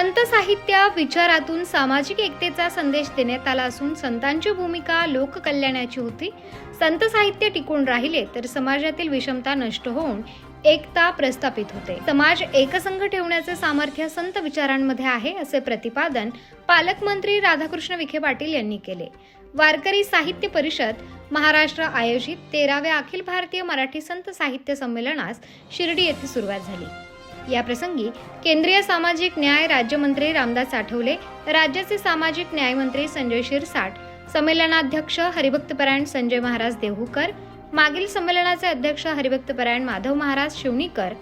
संत साहित्य विचारातून सामाजिक एकतेचा संदेश देण्यात आला असून संतांची भूमिका लोककल्याणाची होती. संत साहित्य टिकून राहिले तर समाजातील विषमता नष्ट होऊन एकता प्रस्थापित होते. समाज एकसंघ ठेवण्याचे सामर्थ्य संत विचारांमध्ये आहे असे प्रतिपादन पालकमंत्री राधाकृष्ण विखे पाटील यांनी केले. वारकरी साहित्य परिषद महाराष्ट्र आयोजित तेराव्या अखिल भारतीय मराठी संत साहित्य संमेलनास शिर्डी येथे सुरुवात झाली. या प्रसंगी केंद्रीय सामाजिक न्याय राज्यमंत्री रामदास आठवले राज्याचे सामाजिक न्यायमंत्री संजय शिरसाट संमेलनाध्यक्ष हरिभक्तपरायण संजय महाराज देहूकर मागील संमेलनाचे अध्यक्ष हरिभक्तपरायण माधव महाराज शिवणीकर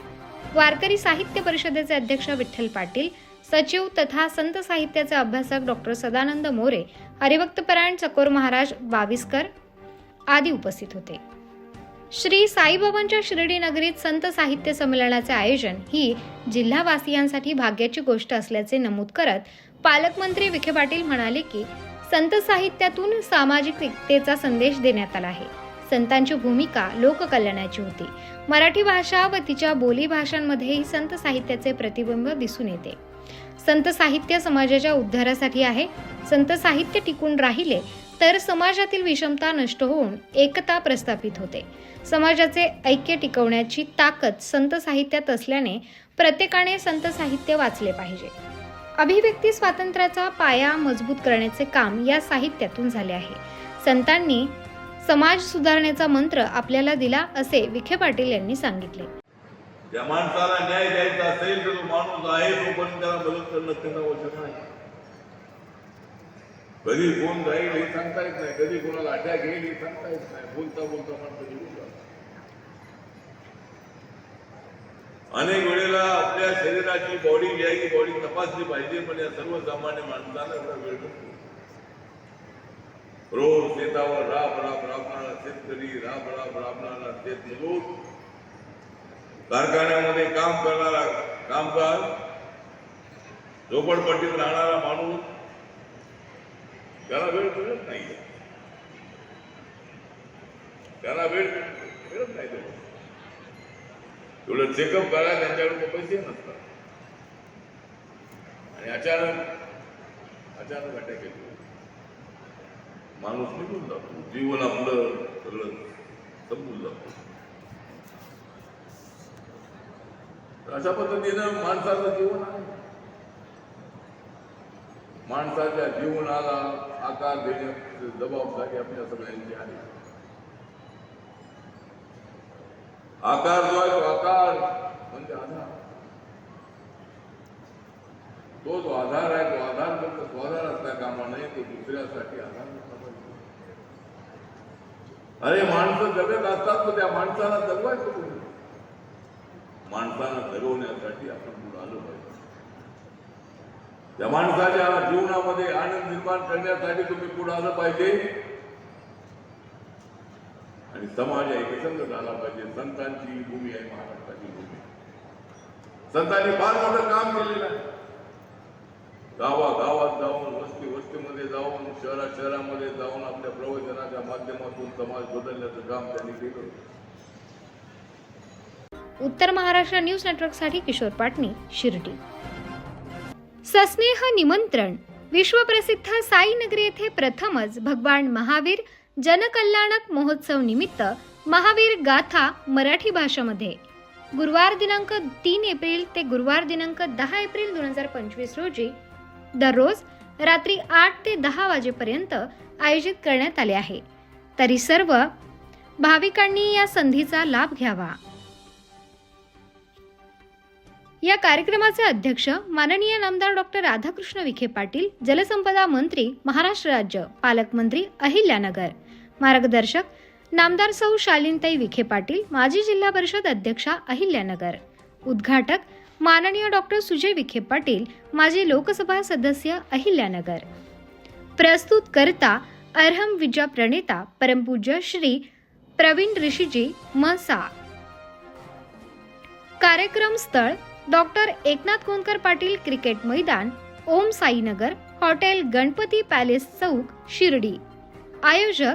वारकरी साहित्य परिषदेचे अध्यक्ष विठ्ठल पाटील सचिव तथा संत साहित्याचे अभ्यासक डॉक्टर सदानंद मोरे हरिभक्तपरायण चकोर महाराज बाविस्कर आदी उपस्थित होते. श्री साईबाबांच्या शिर्डी नगरीत संत साहित्य संमेलनाचे आयोजन ही जिल्हावासियांसाठी भाग्याची गोष्ट असल्याचे नमूद करत पालकमंत्री विखे पाटील म्हणाले की संत साहित्यातून सामाजिक एकतेचा संदेश देण्यात आला आहे. संतांची भूमिका लोककल्याणाची होती. मराठी भाषा व तिच्या बोली भाषांमध्येही संत साहित्याचे प्रतिबिंब दिसून येते. संत साहित्य समाजाच्या उद्धारासाठी आहे. संत साहित्य टिकून राहिले तर समाजातील विषमता नष्ट होऊन एकता प्रस्थापित होते. समाजाचे ऐक्य टिकवण्याची ताकद संत साहित्यात असल्याने प्रत्येकाने संत साहित्य वाचले पाहिजे. अभिव्यक्ती स्वातंत्र्याचा पाया मजबूत करण्याचे काम या साहित्यातून झाले आहे. संतांनी समाज सुधारण्याचा मंत्र आपल्याला दिला असे विखे पाटील यांनी सांगितले. माणसाला न्याय द्यायचा असेल तर तो माणूस आहे तोपर्यंत त्याला मदत करणं त्यांना आवश्यक नाही. कधी कोण जाईल हे सांगता येत नाही कधी कोणाला अटॅक येईल हे सांगता येत नाही. बोलता बोलता पण कधी अनेक वेळेला आपल्या शरीराची बॉडी जी आहे ती बॉडी तपासली पाहिजे पण या सर्वसामान्य माणसाला एवढा वेळ नसतो. रोज शेतावर राब राब राबणारा शेतकरी राब राब राबणारा शेतमजूर कारखान्यामध्ये काम करणारा कामगार झोपडपट्टीत राहणारा माणूस त्याला वेळ मिळत नाही. त्याला वेळ मिळत नाही तेवढं. चेकअप करा त्यांच्याकडे पैसे नसतात. आणि अचानक अचानक अटॅक येतो. माणूस निघून जातो. जीवन आपलं सगळं संपून जातो. अशा पद्धतीनं माणसाचं जीवन आहे. माणसाच्या जीवनाला आकार देण्याची जबाबदारी आपल्या सगळ्यांची आहे आकार जो आहे तो आकार म्हणजे आधार तो जो आधार आहे तो आधार फक्त स्वाधार असता कामा नये तो दुसऱ्यासाठी आधार अरे माणसं जगत असतात तर त्या माणसाला जगवायचं माणसाला जगवण्यासाठी आपण पुढे आलो पाहिजे त्या माणसाच्या जीवनामध्ये आनंद निर्माण करण्यासाठी तुम्ही पुढे आलं पाहिजे. आणि समाज एकसंग झाला पाहिजे. संतांची भूमी आहे महाराष्ट्राची भूमी. संतांनी फार मोठं काम केलेलं आहे. गावा गावात जाऊन वस्ती वस्तीमध्ये जाऊन शहरा शहरामध्ये जाऊन आपल्या प्रवचनाच्या माध्यमातून समाज बदलण्याचं काम त्यांनी केलं उत्तर महाराष्ट्र न्यूज नेटवर्कसाठी किशोर पाटणी शिर्डी. सस्नेह निमंत्रण. विश्वप्रसिद्ध साईनगरी येथे प्रथमच भगवान महावीर जनकल्याणक महोत्सव निमित्त महावीर गाथा मराठी भाषेमध्ये. गुरुवार दिनांक तीन एप्रिल ते गुरुवार दिनांक दहा एप्रिल दोन हजार पंचवीस रोजी दररोज रात्री आठ ते दहा वाजेपर्यंत आयोजित करण्यात आले आहे. तरी सर्व भाविकांनी या संधीचा लाभ घ्यावा. या कार्यक्रमाचे अध्यक्ष माननीय नामदार डॉक्टर राधाकृष्ण विखे पाटील जलसंपदा मंत्री महाराष्ट्र राज्य पालकमंत्री अहिल्यानगर. मार्गदर्शक नामदार सौ शालिनताई विखे पाटील माजी जिल्हा परिषद अध्यक्षा अहिल्यानगर. उद्घाटक माननीय डॉक्टर सुजय विखे पाटील माजी लोकसभा सदस्य अहिल्यानगर. प्रस्तुत करता अर्हम विजा प्रणेता परमपूज्य श्री प्रवीण ऋषीजी मसा. कार्यक्रम स्थळ डॉक्टर एकनाथ कोणकर पाटील क्रिकेट मैदान ओम साईनगर हॉटेल गणपती पॅलेस चौक शिर्डी. आयोजक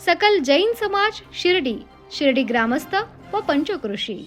सकल जैन समाज शिर्डी शिर्डी ग्रामस्थ व पंचकृषी.